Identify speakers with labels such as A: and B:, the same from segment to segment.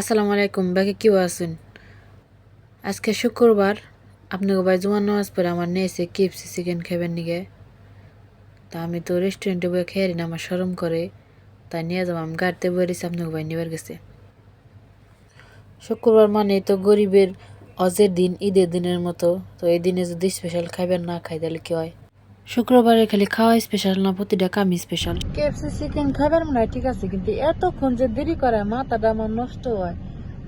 A: আসসালামু আলাইকুম বাকি কেউ আছেন? আজকে শুক্রবার, আপনাকে ভাই জুমার নামাজ পরে আমার নিয়েছে কিপসি চিকেন খাবেন নিগে তা আমি তো রেস্টুরেন্টে বয়ে খেয়ে না, আমার সরম করে। তাই নিয়ে যাব, আমি গাড়িতে বয়ে দিয়েছি আপনাকে ভাই নেবার গেছে শুক্রবার মানে তো গরিবের অজের দিন, ঈদের দিনের মতো। তো এই দিনে যদি স্পেশাল খাইবেন না খাই, তাহলে কি হয়? শুক্রবারে খালি খাওয়া স্পেশাল না, প্রতিটা কামই স্পেশাল কেএফসি চিকেন খাবার মনে ঠিক আছে, কিন্তু এতক্ষণ যে দেরি করে মাথাটা আমার নষ্ট হয়।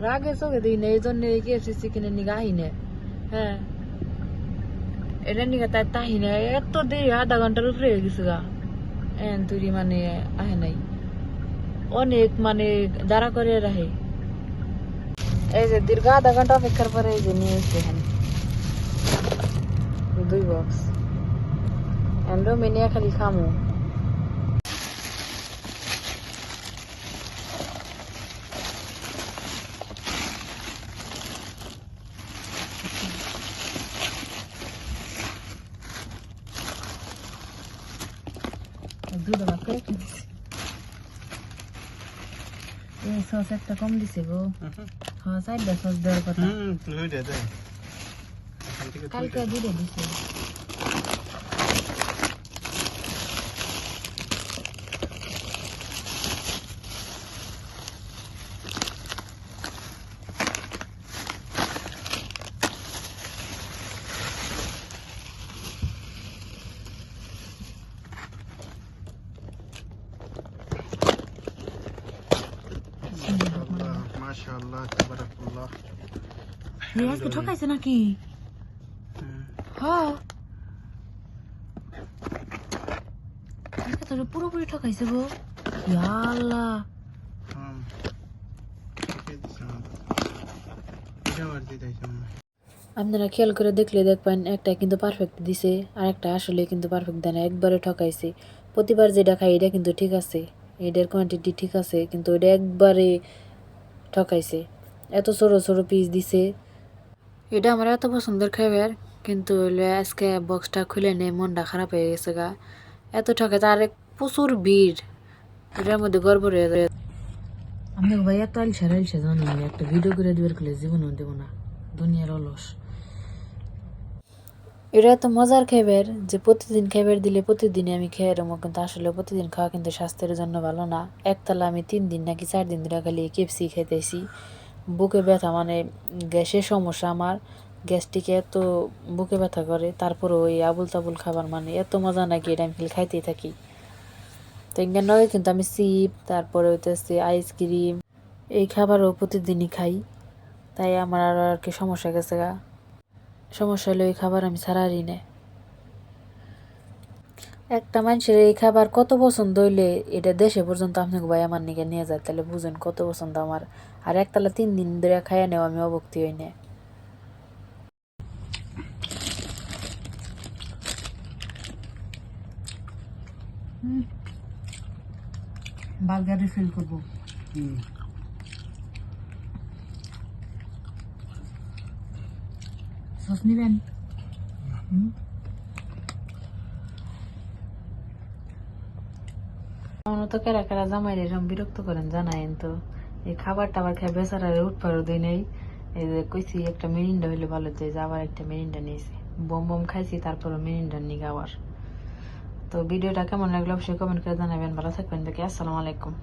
A: রাগে চোখে দিই না এই জন্য এই কেএফসি চিকেনের নিগে আহি না হ্যাঁ। এটা নিগে তাই তাহি না এত দেরি, আধা ঘণ্টার উপরে হয়ে গেছে গা। এন তুই মানে আহে নাই। অনেক মানে দাঁড়া করে রাহে এই যে দীর্ঘ আধা ঘণ্টা অপেক্ষার পরে এই যে নিয়ে এসে এখানে। দুই বক্স এন্ডো মিনিয়া খালি খামু। দুধ আমাকে এই সস একটা কম দিছে গো। হ্যাঁ সাইডটা সস দেওয়ার কথা। কালকে
B: দে।
A: দুধে দিছে।
B: মাশাআল্লাহ তাবারাকাল্লাহ।
A: ঠকাইছে নাকি? হ্যাঁ। তো পুরোপুরি ঠকাইছে গো। ইয়া আল্লাহ।
B: হয়।
A: আপনারা খেয়াল করে দেখলে দেখবেন একটা কিন্তু পারফেক্ট দিছে আর একটা আসলে কিন্তু পারফেক্ট দেয় না। একবারে ঠকাইছে। প্রতিবার যেটা খাই এটা কিন্তু ঠিক আছে। এটার কোয়ান্টিটি ঠিক আছে কিন্তু এটা একবারে ঠকাইছে। এত ছোট ছোট পিস দিছে। এটা আমার এত পছন্দের খাবার কিন্তু হইলে আজকে বক্সটা খুলে নেই মনটা খারাপ হয়ে গেছে গা। এত ঠকে তার এক প্রচুর ভিড়। এটার মধ্যে গর্ব রয়ে যায়। আমি ভাই এত আলসা আলসা জানি একটা ভিডিও করে দেবার খুলে জীবনও দেবো না। দুনিয়ার অলস। এটা এত মজার খাবার যে প্রতিদিন খাবার দিলে প্রতিদিনই আমি খেয়ে রমো, কিন্তু আসলে প্রতিদিন খাওয়া কিন্তু স্বাস্থ্যের জন্য ভালো না। একতলা আমি তিন দিন নাকি চার দিন ধরে খালি কেপসি খেতেছি বুকে ব্যথা মানে গ্যাসের সমস্যা আমার। গ্যাসটিকে এত বুকে ব্যথা করে তারপরে ওই আবুল তাবুল খাবার মানে এত মজা নাকি এটা আমি খাইতেই থাকি। তো এখানে নয় কিন্তু আমি সিপ, তারপরে হইতেছে আইসক্রিম, এই খাবারও প্রতিদিনই খাই। তাই আমার আর আর কি সমস্যা গেছে গা। সমস্যা হলে ওই খাবার আমি ছাড়ারই না। একটা মানুষের এই খাবার কত পছন্দ হইলে এটা দেশে পর্যন্ত আপনাকে ভাই আমার নিকে নিয়ে যায় তাহলে বুঝেন কত পছন্দ আমার। আর একতলা তিন দিন ধরে খাইয়া নেওয়া আমি অবক্তি হই না। বার্গারে ফিল করব। সস নিবেন তো কেরা কেরা জামাই এরকম বিরক্ত করেন জানাইন তো। এই খাবার টাবার খেয়ে বেচারারে উঠপার দিই নেই। এই যে কইছি, একটা মেরিন্ডা হইলে ভালো, যে আবার একটা মেরিন্ডা নিয়েছি। বম বম খাইছি তারপরে মেরিন্ডা নিয়ে আবার তো ভিডিওটা কেমন লাগল অবশ্যই কমেন্ট করে জানাবেন। ভালো থাকবেন, দেখি, আসসালামু আলাইকুম।